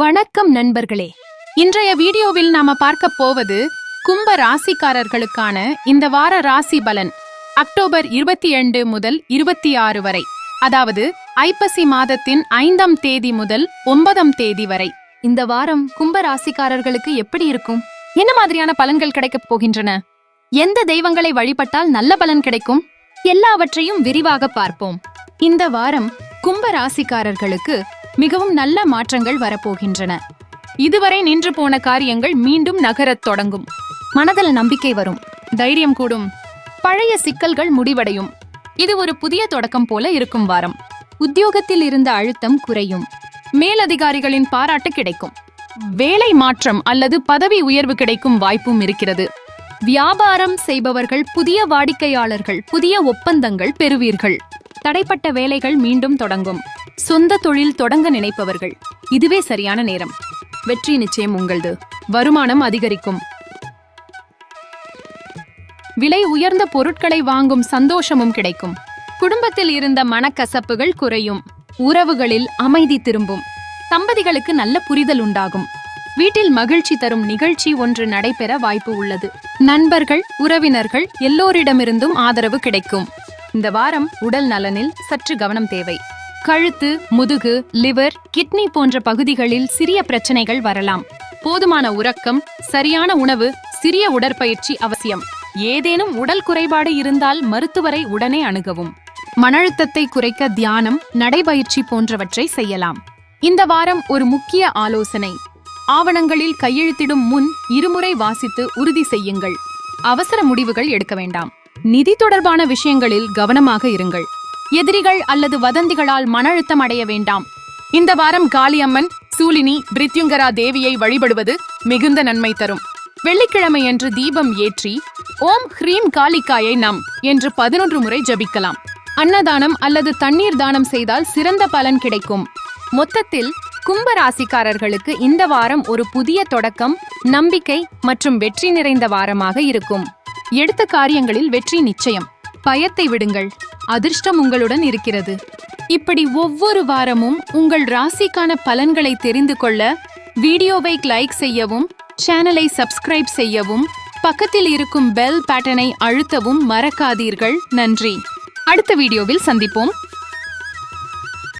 வணக்கம் நண்பர்களே. இன்றைய வீடியோவில் நாம பார்க்க போவது கும்ப ராசிக்காரர்களுக்கான இந்த வார ராசி பலன். அக்டோபர் இருபத்தி இரண்டு முதல் இருபத்தி ஆறு வரை. அதாவது ஐப்பசி மாதத்தின் ஐந்தாம் தேதி முதல் ஒன்பதாம் தேதி வரை. இந்த வாரம் கும்ப ராசிக்காரர்களுக்கு எப்படி இருக்கும்? என்ன மாதிரியான பலன்கள் கிடைக்கப் போகின்றன? எந்த தெய்வங்களை வழிபட்டால் நல்ல பலன் கிடைக்கும்? எல்லாவற்றையும் விரிவாக பார்ப்போம். இந்த வாரம் கும்ப ராசிக்காரர்களுக்கு மிகவும் நல்ல மாற்றங்கள் வரப்போகின்றன. இதுவரை நின்று போன காரியங்கள் மீண்டும் நகரத் தொடங்கும். மனதில் நம்பிக்கை வரும். தைரியம் கூடும். பழைய சிக்கல்கள் முடிவடையும். இது ஒரு புதிய தொடக்கம் போல இருக்கும் வாரம். உத்தியோகத்தில் இருந்த அழுத்தம் குறையும். மேலதிகாரிகளின் பாராட்டு கிடைக்கும். வேலை மாற்றம் அல்லது பதவி உயர்வு கிடைக்கும் வாய்ப்பும் இருக்கிறது. வியாபாரம் செய்பவர்கள் புதிய வாடிக்கையாளர்கள் புதிய ஒப்பந்தங்கள் பெறுவீர்கள். தடைப்பட்ட வேலைகள் மீண்டும் தொடங்கும். சொந்த தொழில் தொடங்க நினைப்பவர்கள். இதுவே சரியான நேரம். வெற்றி நிச்சயம் உங்களது. வருமானம் அதிகரிக்கும். விலை உயர்ந்த பொருட்களை வாங்கும் சந்தோஷமும் கிடைக்கும். குடும்பத்தில் இருந்த மனக்கசப்புகள் குறையும். உறவுகளில் அமைதி திரும்பும். தம்பதிகளுக்கு நல்ல புரிதல் உண்டாகும். வீட்டில் மகிழ்ச்சி தரும் நிகழ்ச்சி ஒன்று நடைபெற வாய்ப்பு உள்ளது. நண்பர்கள் உறவினர்கள் எல்லோரிடமிருந்தும் ஆதரவு கிடைக்கும். இந்த வாரம் உடல் நலனில் சற்று கவனம் தேவை. கழுத்து முதுகு லிவர் கிட்னி போன்ற பகுதிகளில் சிறிய பிரச்சனைகள் வரலாம். போதுமான உறக்கம் சரியான உணவு சிறிய உடற்பயிற்சி அவசியம். ஏதேனும் உடல் குறைபாடு இருந்தால் மருத்துவரை உடனே அணுகவும். மன அழுத்தத்தை குறைக்க தியானம் நடைபயிற்சி போன்றவற்றை செய்யலாம். இந்த வாரம் ஒரு முக்கிய ஆலோசனை. ஆவணங்களில் கையெழுத்திடும் முன் இருமுறை வாசித்து உறுதி செய்யுங்கள். அவசர முடிவுகள் எடுக்க வேண்டாம். நிதி தொடர்பான விஷயங்களில் கவனமாக இருங்கள். எதிரிகள் அல்லது வதந்திகளால் மன அழுத்தம் அடைய வேண்டாம். இந்த வாரம் காளியம்மன் சூலினி பிரித்யுங்கரா தேவியை வழிபடுவது மிகுந்த நன்மை தரும். வெள்ளிக்கிழமையன்று தீபம் ஏற்றி ஓம் ஹ்ரீம் காளிக்காயை நம் என்று பதினொன்று முறை ஜபிக்கலாம். அன்னதானம் அல்லது தண்ணீர் தானம் செய்தால் சிறந்த பலன் கிடைக்கும். மொத்தத்தில் கும்ப ராசிக்காரர்களுக்கு இந்த வாரம் ஒரு புதிய தொடக்கம் நம்பிக்கை மற்றும் வெற்றி நிறைந்த வாரமாக இருக்கும். எடுத்த காரியங்களில் வெற்றி நிச்சயம். பயத்தை விடுங்கள். அதிர்ஷ்டம் உங்களுடன் இருக்கிறது. இப்படி ஒவ்வொரு வாரமும் உங்கள் ராசிக்கான பலன்களை தெரிந்து கொள்ள வீடியோவை லைக் செய்யவும் சேனலை சப்ஸ்கிரைப் செய்யவும் பக்கத்தில் இருக்கும் பெல் பேட்டனை அழுத்தவும் மறக்காதீர்கள். நன்றி. அடுத்த வீடியோவில் சந்திப்போம்.